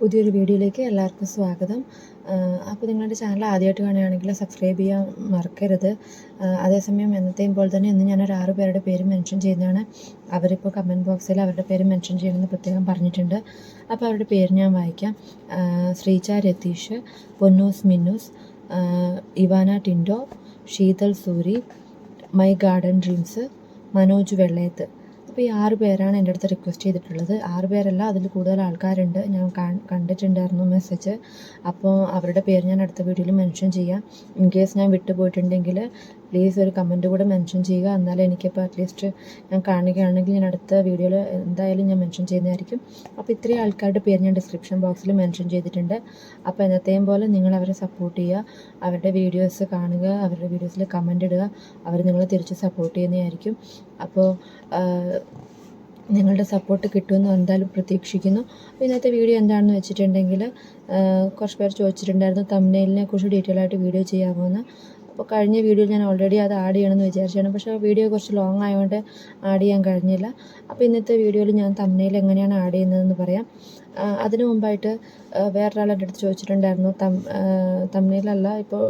പുതിയൊരു വീഡിയോയിലേക്ക് എല്ലാവർക്കും സ്വാഗതം. അപ്പോൾ നിങ്ങളുടെ ചാനൽ ആദ്യമായിട്ട് കാണുകയാണെങ്കിൽ സബ്സ്ക്രൈബ് ചെയ്യാൻ മറക്കരുത്. അതേസമയം എന്നത്തെയും പോലെ തന്നെ ഇന്ന് ഞാനൊരു ആറ് പേരുടെ പേര് മെൻഷൻ ചെയ്യുന്നതാണ് അവരിപ്പോൾ കമന്റ് ബോക്സിൽ അവരുടെ പേര് മെൻഷൻ ചെയ്യണമെന്ന് പ്രത്യേകം പറഞ്ഞിട്ടുണ്ട്. അപ്പോൾ അവരുടെ പേര് ഞാൻ വായിക്കാം. Sreeja Ratheesh Ponnus Minnus Ivana Tindo Sheethal Suri my garden dreams Manoj Vellayath. അപ്പോൾ ഈ ആറ് പേരാണ് എന്റെ അടുത്ത് റിക്വസ്റ്റ് ചെയ്തിട്ടുള്ളത്. ആറ് പേരല്ല അതിൽ കൂടുതൽ ആൾക്കാരുണ്ട്. ഞാൻ കണ്ടിട്ടുണ്ടായിരുന്നു മെസ്സേജ് അപ്പോൾ അവരുടെ പേര് ഞാൻ അടുത്ത വീഡിയോയിൽ മെൻഷൻ ചെയ്യാം. ഇൻ കേസ് ഞാൻ വിട്ടുപോയിട്ടുണ്ടെങ്കിൽ പ്ലീസ് ഒരു കമന്റ് കൂടെ മെൻഷൻ ചെയ്യുക. എന്നാലും എനിക്കിപ്പോൾ അറ്റ്ലീസ്റ്റ് ഞാൻ കാണുകയാണെങ്കിൽ ഞാൻ അടുത്ത വീഡിയോയിൽ എന്തായാലും ഞാൻ മെൻഷൻ ചെയ്യുന്നതായിരിക്കും. അപ്പോൾ ഇത്രയും ആൾക്കാരുടെ പേര് ഞാൻ ഡിസ്ക്രിപ്ഷൻ ബോക്സിൽ മെൻഷൻ ചെയ്തിട്ടുണ്ട്. അപ്പോൾ എന്നത്തെയും പോലെ നിങ്ങൾ അവരെ സപ്പോർട്ട് ചെയ്യുക. അവരുടെ വീഡിയോസ് കാണുക. അവരുടെ വീഡിയോസിൽ കമന്റ് ഇടുക. അവർ നിങ്ങളെ തിരിച്ച് സപ്പോർട്ട് ചെയ്യുന്നതായിരിക്കും. അപ്പോൾ നിങ്ങളുടെ സപ്പോർട്ട് കിട്ടുമെന്ന് എന്തായാലും പ്രതീക്ഷിക്കുന്നു. ഇന്നത്തെ വീഡിയോ എന്താണെന്ന് വെച്ചിട്ടുണ്ടെങ്കിൽ കുറച്ച് പേർ ചോദിച്ചിട്ടുണ്ടായിരുന്നു. തമ്മിലിനെ കുറിച്ച് ഡീറ്റെയിൽ ആയിട്ട് വീഡിയോ ചെയ്യാമോ എന്ന് അപ്പോൾ കഴിഞ്ഞ വീഡിയോയിൽ ഞാൻ ഓൾറെഡി അത് ആഡ് ചെയ്യണമെന്ന് വിചാരിച്ചാണ് പക്ഷേ വീഡിയോ കുറച്ച് ലോങ് ആയതുകൊണ്ട് ആഡ് ചെയ്യാൻ കഴിഞ്ഞില്ല. അപ്പോൾ ഇന്നത്തെ വീഡിയോയിൽ ഞാൻ തമ്മിൽ എങ്ങനെയാണ് ആഡ് ചെയ്യുന്നതെന്ന് പറയാം. അതിനു മുമ്പായിട്ട് എന്റെ അടുത്ത് ചോദിച്ചിട്ടുണ്ടായിരുന്നു. തം തമ്മിലല്ല ഇപ്പോൾ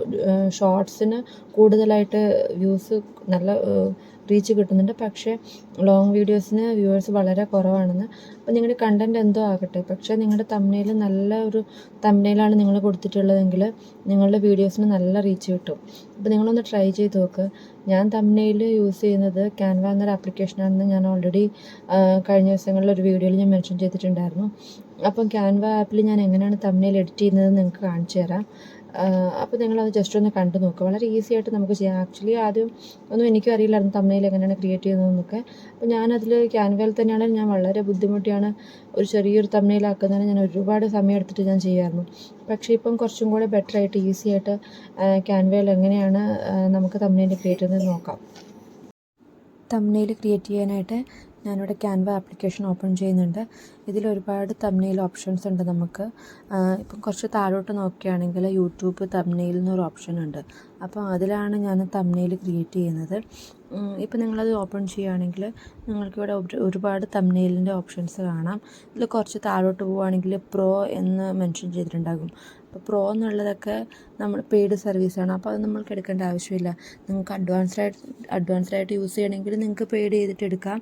ഷോർട്സിന് കൂടുതലായിട്ട് വ്യൂസ് നല്ല റീച്ച് കിട്ടുന്നുണ്ട്. പക്ഷേ ലോങ് വീഡിയോസിന് വ്യൂവേഴ്സ് വളരെ കുറവാണെന്ന്. അപ്പോൾ നിങ്ങളുടെ കണ്ടന്റ് എന്തോ ആകട്ടെ. പക്ഷേ നിങ്ങളുടെ തമ്മിൽ നല്ല ഒരു തമ്മിലാണ് നിങ്ങൾ കൊടുത്തിട്ടുള്ളതെങ്കിൽ നിങ്ങളുടെ വീഡിയോസിന് നല്ല റീച്ച് കിട്ടും. അപ്പോൾ നിങ്ങളൊന്ന് ട്രൈ ചെയ്ത് നോക്ക്. ഞാൻ തമ്മിൽ യൂസ് ചെയ്യുന്നത് ക്യാൻവ എന്നൊരു ആപ്ലിക്കേഷനാണെന്ന് ഞാൻ ഓൾറെഡി കഴിഞ്ഞ ദിവസങ്ങളിൽ ഒരു വീഡിയോയിൽ ഞാൻ മെൻഷൻ ചെയ്തിട്ടുണ്ടായിരുന്നു. അപ്പം ക്യാൻവ ആപ്പിൽ ഞാൻ എങ്ങനെയാണ് തമ്മിൽ എഡിറ്റ് ചെയ്യുന്നത് നിങ്ങൾക്ക് കാണിച്ചു തരാം. അപ്പോൾ നിങ്ങളത് ജസ്റ്റ് ഒന്ന് കണ്ടു നോക്കുക വളരെ ഈസി ആയിട്ട് നമുക്ക് ചെയ്യാം. ആക്ച്വലി ആദ്യം ഒന്നും എനിക്കും അറിയില്ലായിരുന്നു തമ്മിൽ എങ്ങനെയാണ് ക്രിയേറ്റ് ചെയ്യുന്നതെന്നൊക്കെ. അപ്പോൾ ഞാനതിൽ ക്യാൻവയിൽ തന്നെയാണ് ഞാൻ വളരെ ബുദ്ധിമുട്ടിയാണ് ഒരു ചെറിയൊരു തമ്മിലാക്കുന്നതിന് ഞാൻ ഒരുപാട് സമയം എടുത്തിട്ട് ഞാൻ ചെയ്യാമായിരുന്നു പക്ഷേ ഇപ്പം കുറച്ചും കൂടെ ബെറ്റർ ആയിട്ട് ഈസി ആയിട്ട് ക്യാൻവയിൽ എങ്ങനെയാണ് നമുക്ക് തമ്മിൽ ക്രിയേറ്റ് ചെയ്യുന്നത് നോക്കാം. തമ്മിൽ ക്രിയേറ്റ് ചെയ്യാനായിട്ട് ഞാനിവിടെ ക്യാൻവ ആപ്ലിക്കേഷൻ ഓപ്പൺ ചെയ്യുന്നുണ്ട്. ഇതിൽ ഒരുപാട് തമ്നെയിൽ ഓപ്ഷൻസ് ഉണ്ട് നമുക്ക്. ഇപ്പം കുറച്ച് താഴോട്ട് നോക്കുകയാണെങ്കിൽ യൂട്യൂബ് തമ്നെയിൽ എന്നൊരു ഓപ്ഷൻ ഉണ്ട്. അപ്പോൾ അതിലാണ് ഞാൻ തമ്നെയിൽ ക്രിയേറ്റ് ചെയ്യുന്നത്. ഇപ്പം നിങ്ങളത് ഓപ്പൺ ചെയ്യുകയാണെങ്കിൽ നിങ്ങൾക്കിവിടെ ഒരുപാട് തമ്നെയിലിന്റെ ഓപ്ഷൻസ് കാണാം. ഇതിൽ കുറച്ച് താഴോട്ട് പോവുകയാണെങ്കിൽ പ്രോ എന്ന് മെൻഷൻ ചെയ്തിട്ടുണ്ടാകും. അപ്പോൾ പ്രോ എന്നുള്ളതൊക്കെ നമ്മൾ പെയ്ഡ് സർവീസാണ് അപ്പോൾ അത് നമ്മൾക്ക് എടുക്കേണ്ട ആവശ്യമില്ല. നിങ്ങൾക്ക് അഡ്വാൻസ്ഡ് ആയിട്ട് അഡ്വാൻസ്ഡ് ആയിട്ട് യൂസ് ചെയ്യണമെങ്കിൽ നിങ്ങൾക്ക് പെയ്ഡ് ചെയ്തിട്ട് എടുക്കാം.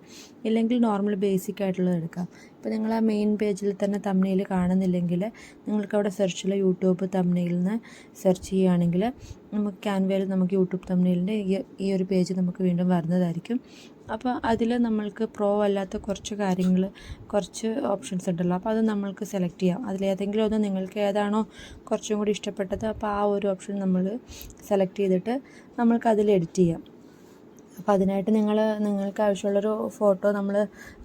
ഇല്ലെങ്കിൽ നോർമൽ ബേസിക് ആയിട്ടുള്ളത് എടുക്കാം. ഇപ്പോൾ നിങ്ങൾ ആ മെയിൻ പേജിൽ തന്നെ തമ്മിൽ കാണുന്നില്ലെങ്കിൽ നിങ്ങൾക്ക് അവിടെ സെർച്ചിൽ യൂട്യൂബ് തമ്മിൽ നിന്ന് സെർച്ച് ചെയ്യുകയാണെങ്കിൽ നമുക്ക് ക്യാൻവയിൽ നമുക്ക് യൂട്യൂബ് തമ്മിലിന്റെ ഈ ഒരു പേജ് നമുക്ക് വീണ്ടും വരുന്നതായിരിക്കും. അപ്പോൾ അതിൽ നമ്മൾക്ക് പ്രോ അല്ലാത്ത കുറച്ച് കാര്യങ്ങൾ കുറച്ച് ഓപ്ഷൻസ് ഉണ്ടല്ലോ. അപ്പോൾ അത് നമ്മൾക്ക് സെലക്ട് ചെയ്യാം. അതിലേതെങ്കിലും ഒന്ന് നിങ്ങൾക്ക് ഏതാണോ കുറച്ചും കൂടി ഇഷ്ടപ്പെട്ടത് അപ്പോൾ ആ ഒരു ഓപ്ഷൻ നമ്മൾ സെലക്ട് ചെയ്തിട്ട് നമ്മൾക്ക് അതിൽ എഡിറ്റ് ചെയ്യാം. അപ്പോൾ അതിനായിട്ട് നിങ്ങൾ നിങ്ങൾക്ക് ആവശ്യമുള്ളൊരു ഫോട്ടോ നമ്മൾ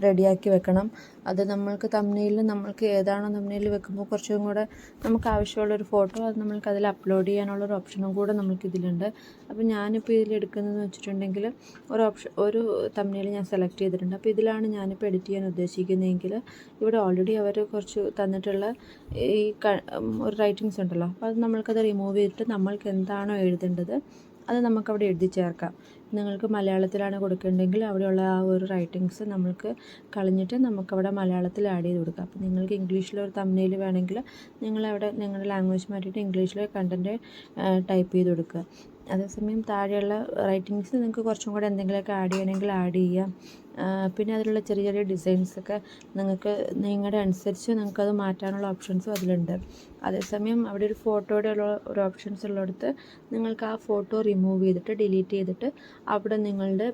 റെഡിയാക്കി വെക്കണം. അത് നമ്മൾക്ക് തമ്മിൽ നമ്മൾക്ക് ഏതാണോ തമ്മിൽ വെക്കുമ്പോൾ കുറച്ചും കൂടെ നമുക്ക് ആവശ്യമുള്ളൊരു ഫോട്ടോ അത് നമ്മൾക്ക് അതിൽ അപ്ലോഡ് ചെയ്യാനുള്ളൊരു ഓപ്ഷനും കൂടെ നമുക്ക് ഇതിലുണ്ട്. അപ്പോൾ ഞാനിപ്പോൾ ഇതിൽ എടുക്കുന്നതെന്ന് വെച്ചിട്ടുണ്ടെങ്കിൽ ഒരു ഓപ്ഷൻ ഒരു തമ്മിൽ ഞാൻ സെലക്ട് ചെയ്തിട്ടുണ്ട്. അപ്പോൾ ഇതിലാണ് ഞാനിപ്പോൾ എഡിറ്റ് ചെയ്യാൻ ഉദ്ദേശിക്കുന്നതെങ്കിൽ ഇവിടെ ഓൾറെഡി അവർ കുറച്ച് തന്നിട്ടുള്ള ഈ ഒരു റൈറ്റിങ്സ് ഉണ്ടല്ലോ. അപ്പോൾ അത് നമ്മൾക്കത് റിമൂവ് ചെയ്തിട്ട് നമ്മൾക്ക് എന്താണോ എഴുതേണ്ടത് അത് നമുക്കവിടെ എഴുതി ചേർക്കാം. നിങ്ങൾക്ക് മലയാളത്തിലാണ് കൊടുക്കേണ്ടതെങ്കിൽ അവിടെയുള്ള ആ ഒരു റൈറ്റിങ്സ് നമ്മൾക്ക് കളഞ്ഞിട്ട് നമുക്കവിടെ മലയാളത്തിൽ ആഡ് ചെയ്ത് കൊടുക്കാം. അപ്പോൾ നിങ്ങൾക്ക് ഇംഗ്ലീഷിലൊരു തമ്മിൽ വേണമെങ്കിൽ നിങ്ങളവിടെ നിങ്ങളുടെ ലാംഗ്വേജ് മാറ്റിയിട്ട് ഇംഗ്ലീഷിലെ കണ്ടന്റ് ടൈപ്പ് ചെയ്ത് കൊടുക്കുക. അതേസമയം താഴെയുള്ള റൈറ്റിങ്സ് നിങ്ങൾക്ക് കുറച്ചും കൂടെ എന്തെങ്കിലുമൊക്കെ ആഡ് ചെയ്യണമെങ്കിൽ ആഡ് ചെയ്യാം. പിന്നെ അതിലുള്ള ചെറിയ ചെറിയ ഡിസൈൻസൊക്കെ നിങ്ങൾക്ക് നിങ്ങളുടെ അനുസരിച്ച് നിങ്ങൾക്കത് മാറ്റാനുള്ള ഓപ്ഷൻസും അതിലുണ്ട്. അതേസമയം അവിടെ ഒരു ഫോട്ടോയുടെ ഉള്ള ഒരു ഓപ്ഷൻസ് ഉള്ളിടത്ത് നിങ്ങൾക്ക് ആ ഫോട്ടോ റിമൂവ് ചെയ്തിട്ട് ഡിലീറ്റ് ചെയ്തിട്ട് അവിടെ നിങ്ങളുടെ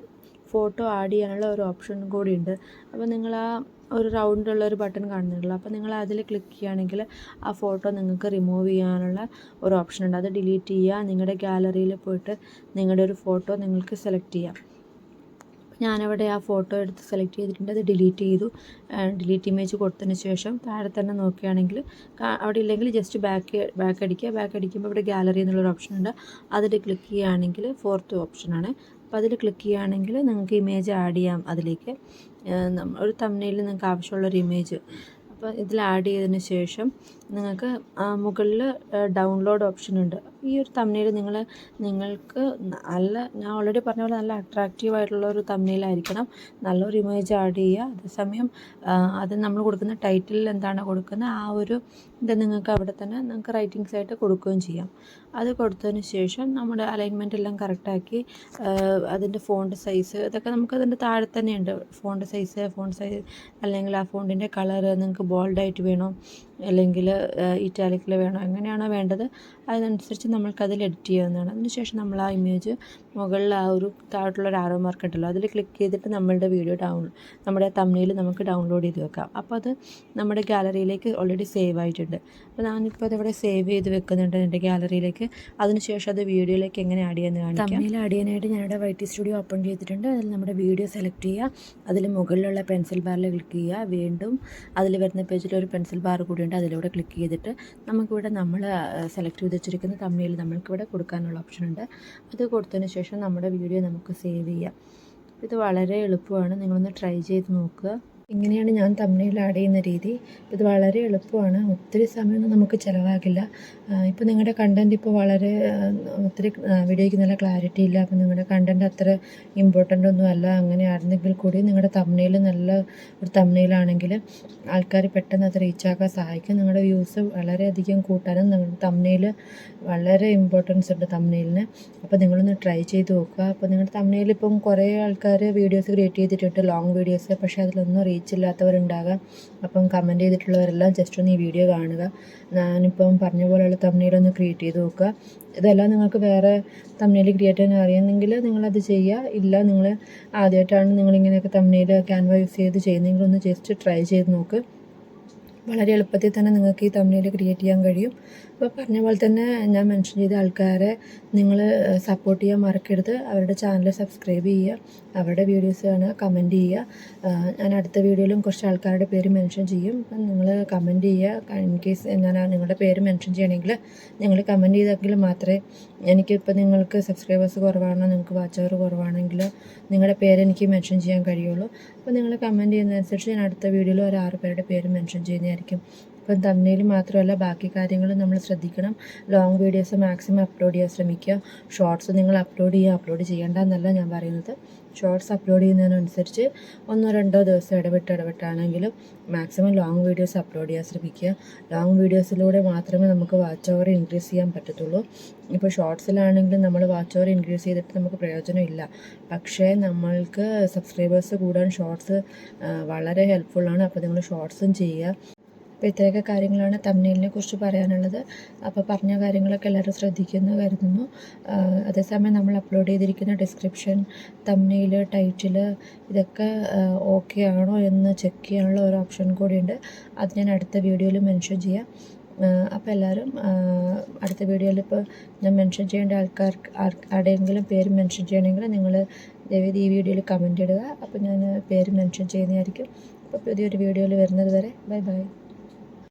ഫോട്ടോ ആഡ് ചെയ്യാനുള്ള ഒരു ഓപ്ഷൻ കൂടി ഉണ്ട്. അപ്പോൾ നിങ്ങൾ ആ ഒരു റൗണ്ട് ഉള്ള ഒരു ബട്ടൺ കാണുന്നുണ്ടല്ലോ. അപ്പോൾ നിങ്ങൾ അതിൽ ക്ലിക്ക് ചെയ്യുകയാണെങ്കിൽ ആ ഫോട്ടോ നിങ്ങൾക്ക് റിമൂവ് ചെയ്യാനുള്ള ഒരു ഓപ്ഷൻ ഉണ്ട്. അത് ഡിലീറ്റ് ചെയ്യുക. നിങ്ങളുടെ ഗാലറിയിൽ പോയിട്ട് നിങ്ങളുടെ ഒരു ഫോട്ടോ നിങ്ങൾക്ക് സെലക്ട് ചെയ്യാം. ഞാനവിടെ ആ ഫോട്ടോ എടുത്ത് സെലക്ട് ചെയ്തിട്ടുണ്ട്. അത് ഡിലീറ്റ് ചെയ്തു. ഡിലീറ്റ് ഇമേജ് കൊടുത്തതിന് ശേഷം താഴെ തന്നെ നോക്കുകയാണെങ്കിൽ അവിടെ ഇല്ലെങ്കിൽ ജസ്റ്റ് ബാക്ക് ബാക്ക് അടിക്കുക. ബാക്ക് അടിക്കുമ്പോൾ ഇവിടെ ഗാലറി എന്നുള്ളൊരു ഓപ്ഷൻ ഉണ്ട്. അതിൽ ക്ലിക്ക് ചെയ്യുകയാണെങ്കിൽ ഫോർത്ത് ഓപ്ഷനാണ് അപ്പോൾ അതിൽ ക്ലിക്ക് ചെയ്യുകയാണെങ്കിൽ നിങ്ങൾക്ക് ഇമേജ് ആഡ് ചെയ്യാം അതിലേക്ക്. ഒരു തമ്മിലിൽ നിങ്ങൾക്ക് ആവശ്യമുള്ളൊരു ഇമേജ് അപ്പോൾ ഇതിൽ ആഡ് ചെയ്തതിന് ശേഷം നിങ്ങൾക്ക് മുകളിൽ ഡൗൺലോഡ് ഓപ്ഷൻ ഉണ്ട്. ഈ ഒരു തമ്മിൽ നിങ്ങൾ നിങ്ങൾക്ക് നല്ല ഞാൻ ഓൾറെഡി പറഞ്ഞ പോലെ നല്ല അട്രാക്റ്റീവ് ആയിട്ടുള്ള ഒരു തമ്മിലായിരിക്കണം നല്ലൊരു ഇമേജ് ആഡ് ചെയ്യുക. അതേസമയം അത് നമ്മൾ കൊടുക്കുന്ന ടൈറ്റിലിൽ എന്താണ് കൊടുക്കുന്നത്? ആ ഒരു ഇത് നിങ്ങൾക്ക് അവിടെ തന്നെ നിങ്ങൾക്ക് റൈറ്റിങ്സ് ആയിട്ട് കൊടുക്കുകയും ചെയ്യാം. അത് കൊടുത്തതിന് ശേഷം നമ്മുടെ അലൈൻമെന്റ് എല്ലാം കറക്റ്റാക്കി അതിന്റെ ഫോണ്ട് സൈസ് ഇതൊക്കെ നമുക്ക് അതിന്റെ താഴെ തന്നെയുണ്ട്. ഫോണ്ട് സൈസ് ഫോണ്ട് സൈസ് അല്ലെങ്കിൽ ആ ഫോണ്ടിന്റെ കളറ് നിങ്ങൾക്ക് ബോൾഡായിട്ട് വേണോ. അല്ലെങ്കിൽ ഇറ്റാലിക്കിൽ വേണോ എങ്ങനെയാണോ വേണ്ടത് അതിനനുസരിച്ച് നമ്മൾക്കതിൽ എഡിറ്റ് ചെയ്യാവുന്നതാണ്. അതിനുശേഷം നമ്മൾ ആ ഇമേജ് മുകളിൽ ആ ഒരു താഴോട്ടുള്ള ഒരു ആരോ മാർക്ക് ഉണ്ടല്ലോ അതിൽ ക്ലിക്ക് ചെയ്തിട്ട് നമ്മളുടെ വീഡിയോ ഡൗൺ നമ്മുടെ തമ്മിൽ നമുക്ക് ഡൗൺലോഡ് ചെയ്ത് വെക്കാം. അപ്പോൾ അത് നമ്മുടെ ഗാലറിയിലേക്ക് ഓൾറെഡി സേവ് ആയിട്ടുണ്ട്. അപ്പോൾ ഞാനിപ്പോൾ അതിവിടെ സേവ് ചെയ്ത് വെക്കുന്നുണ്ട് എന്റെ ഗാലറിയിലേക്ക് അതിനുശേഷം അത് വീഡിയോയിലേക്ക് എങ്ങനെ ആഡ് ചെയ്യുന്നത് കാണിക്കാം. തമ്മിൽ ആഡ് ചെയ്യാനായിട്ട് ഞാനിവിടെ വൈറ്റ് സ്റ്റുഡിയോ ഓപ്പൺ ചെയ്തിട്ടുണ്ട്. അതിൽ നമ്മുടെ വീഡിയോ സെലക്ട് ചെയ്യുക. അതിൽ മുകളിലുള്ള പെൻസിൽ ബാറിൽ ക്ലിക്ക് ചെയ്യുക. വീണ്ടും അതിൽ വരുന്ന പേജിൽ ഒരു പെൻസിൽ ബാർ കൂടിയുണ്ട് അതിലൂടെ ക്ലിക്ക് ചെയ്തിട്ട് നമുക്കിവിടെ നമ്മൾ സെലക്ട് ചെയ്ത് വെച്ചിരിക്കുന്ന തമ്മിൽ നമ്മൾക്കിവിടെ കൊടുക്കാനുള്ള ഓപ്ഷൻ ഉണ്ട്. അത് കൊടുത്തതിന് ശേഷം നമ്മുടെ വീഡിയോ നമുക്ക് സേവ് ചെയ്യാം. ഇത് വളരെ എളുപ്പമാണ്. നിങ്ങളൊന്ന് ട്രൈ ചെയ്ത് നോക്കുക. ഇങ്ങനെയാണ് ഞാൻ തമ്മിൽ ആഡ് ചെയ്യുന്ന രീതി. ഇത് വളരെ എളുപ്പമാണ്. ഒത്തിരി സമയമൊന്നും നമുക്ക് ചിലവാകില്ല. ഇപ്പോൾ നിങ്ങളുടെ കണ്ടന്റ് ഇപ്പോൾ വളരെ ഒത്തിരി വീഡിയോയ്ക്ക് നല്ല ക്ലാരിറ്റി ഇല്ല. അപ്പോൾ നിങ്ങളുടെ കണ്ടന്റ് അത്ര ഇമ്പോർട്ടന്റ് ഒന്നും അല്ല. അങ്ങനെ ആയിരുന്നെങ്കിൽ കൂടി നിങ്ങളുടെ തമ്മിൽ നല്ല ഒരു തമ്മിലാണെങ്കിൽ ആൾക്കാർ പെട്ടെന്ന് അത് റീച്ച് ആക്കാൻ സഹായിക്കും. നിങ്ങളുടെ വ്യൂസ് വളരെയധികം കൂട്ടാനും നിങ്ങളുടെ തമ്മിൽ വളരെ ഇമ്പോർട്ടൻസ് ഉണ്ട് തമ്മിലിന് അപ്പോൾ നിങ്ങളൊന്ന് ട്രൈ ചെയ്ത് നോക്കുക. അപ്പോൾ നിങ്ങളുടെ തമ്മിൽ ഇപ്പം കുറേ ആൾക്കാർ വീഡിയോസ് ക്രിയേറ്റ് ചെയ്തിട്ടുണ്ട്. ലോങ് വീഡിയോസ് പക്ഷേ അതിലൊന്നും റീച്ച് അപ്പം കമന്റ് ചെയ്തിട്ടുള്ളവരെല്ലാം ജസ്റ്റ് ഒന്ന് ഈ വീഡിയോ കാണുക. ഞാനിപ്പം പറഞ്ഞ പോലെയുള്ള തമ്മിലൊന്ന് ക്രിയേറ്റ് ചെയ്ത് നോക്കുക. ഇതെല്ലാം നിങ്ങൾക്ക് വേറെ തമ്മിൽ ക്രിയേറ്റ് ചെയ്യാൻ അറിയുന്നെങ്കിൽ നിങ്ങളത് ചെയ്യുക. ഇല്ല നിങ്ങൾ ആദ്യമായിട്ടാണ് നിങ്ങളിങ്ങനെയൊക്കെ തമ്മിൽ ക്യാൻവ യൂസ് ചെയ്ത് ചെയ്യുന്നെങ്കിൽ ഒന്ന് ജസ്റ്റ് ട്രൈ ചെയ്ത് നോക്ക്. വളരെ എളുപ്പത്തിൽ തന്നെ നിങ്ങൾക്ക് ഈ തമ്മിൽ ക്രിയേറ്റ് ചെയ്യാൻ കഴിയും. അപ്പോൾ പറഞ്ഞ പോലെ തന്നെ ഞാൻ മെൻഷൻ ചെയ്ത ആൾക്കാരെ നിങ്ങൾ സപ്പോർട്ട് ചെയ്യാൻ മറക്കരുത്. അവരുടെ ചാനൽ സബ്സ്ക്രൈബ് ചെയ്യുക. അവരുടെ വീഡിയോസ് കാണുക കമന്റ് ചെയ്യുക ഞാൻ അടുത്ത വീഡിയോയിലും കുറച്ച് ആൾക്കാരുടെ പേര് മെൻഷൻ ചെയ്യും. അപ്പം നിങ്ങൾ കമന്റ് ചെയ്യുക. ഇൻ കേസ് ഞാൻ നിങ്ങളുടെ പേര് മെൻഷൻ ചെയ്യണമെങ്കിൽ നിങ്ങൾ കമന്റ് ചെയ്തെങ്കിൽ മാത്രമേ എനിക്കിപ്പോൾ നിങ്ങൾക്ക് സബ്സ്ക്രൈബേഴ്സ് കുറവാണോ നിങ്ങൾക്ക് വാച്ച് അവർ കുറവാണെങ്കിൽ നിങ്ങളുടെ പേര് എനിക്ക് മെൻഷൻ ചെയ്യാൻ കഴിയുള്ളൂ. അപ്പോൾ നിങ്ങൾ കമന്റ് ചെയ്യുന്നതനുസരിച്ച് ഞാൻ അടുത്ത വീഡിയോയിൽ ഒരു ആറ് പേരുടെ പേര് മെൻഷൻ ചെയ്യുന്നതായിരിക്കും. ഇപ്പം തമ്മിൽ മാത്രമല്ല ബാക്കി കാര്യങ്ങളും നമ്മൾ ശ്രദ്ധിക്കണം. ലോങ് വീഡിയോസ് മാക്സിമം അപ്ലോഡ് ചെയ്യാൻ ശ്രമിക്കുക. ഷോർട്സ് നിങ്ങൾ അപ്ലോഡ് ചെയ്യുക അപ്ലോഡ് ചെയ്യേണ്ട എന്നല്ല ഞാൻ പറയുന്നത്. ഷോർട്സ് അപ്ലോഡ് ചെയ്യുന്നതിനനുസരിച്ച് ഒന്നോ രണ്ടോ ദിവസം ഇടവിട്ട് ഇടവിട്ടാണെങ്കിലും മാക്സിമം ലോങ് വീഡിയോസ് അപ്ലോഡ് ചെയ്യാൻ ശ്രമിക്കുക. ലോങ് വീഡിയോസിലൂടെ മാത്രമേ നമുക്ക് വാച്ച് ഓവർ ഇൻക്രീസ് ചെയ്യാൻ പറ്റത്തുള്ളൂ. ഇപ്പോൾ ഷോർട്സിലാണെങ്കിലും നമ്മൾ വാച്ച് ഓവർ ഇൻക്രീസ് ചെയ്തിട്ട് നമുക്ക് പ്രയോജനമില്ല. പക്ഷേ നമ്മൾക്ക് സബ്സ്ക്രൈബേഴ്സ് കൂടാൻ ഷോർട്സ് വളരെ ഹെൽപ്ഫുള്ളാണ് അപ്പോൾ നിങ്ങൾ ഷോർട്സും ചെയ്യുക. അപ്പോൾ കാര്യങ്ങളാണ് തമ്മിലിനെ കുറിച്ച് പറയാനുള്ളത്. അപ്പോൾ പറഞ്ഞ കാര്യങ്ങളൊക്കെ എല്ലാവരും ശ്രദ്ധിക്കുന്നു കരുതുന്നു. അതേസമയം നമ്മൾ അപ്ലോഡ് ചെയ്തിരിക്കുന്ന ഡിസ്ക്രിപ്ഷൻ തമ്മിൽ ടൈറ്റിൽ ഇതൊക്കെ ഓക്കെ ആണോ എന്ന് ചെക്ക് ചെയ്യാനുള്ള ഒരു ഓപ്ഷൻ കൂടിയുണ്ട്. അത് ഞാൻ അടുത്ത വീഡിയോയിൽ മെൻഷൻ ചെയ്യാം. അപ്പോൾ എല്ലാവരും അടുത്ത വീഡിയോയിൽ ഇപ്പോൾ ഞാൻ മെൻഷൻ ചെയ്യേണ്ട ആൾക്കാർക്ക് ആരുടെയെങ്കിലും പേര് മെൻഷൻ ചെയ്യണമെങ്കിൽ നിങ്ങൾ ദയവേദി ഈ വീഡിയോയിൽ കമന്റ് ഇടുക. അപ്പോൾ ഞാൻ പേര് മെൻഷൻ ചെയ്യുന്നതായിരിക്കും. അപ്പോൾ പുതിയൊരു വീഡിയോയിൽ വരുന്നത് വരെ ബൈ ബൈ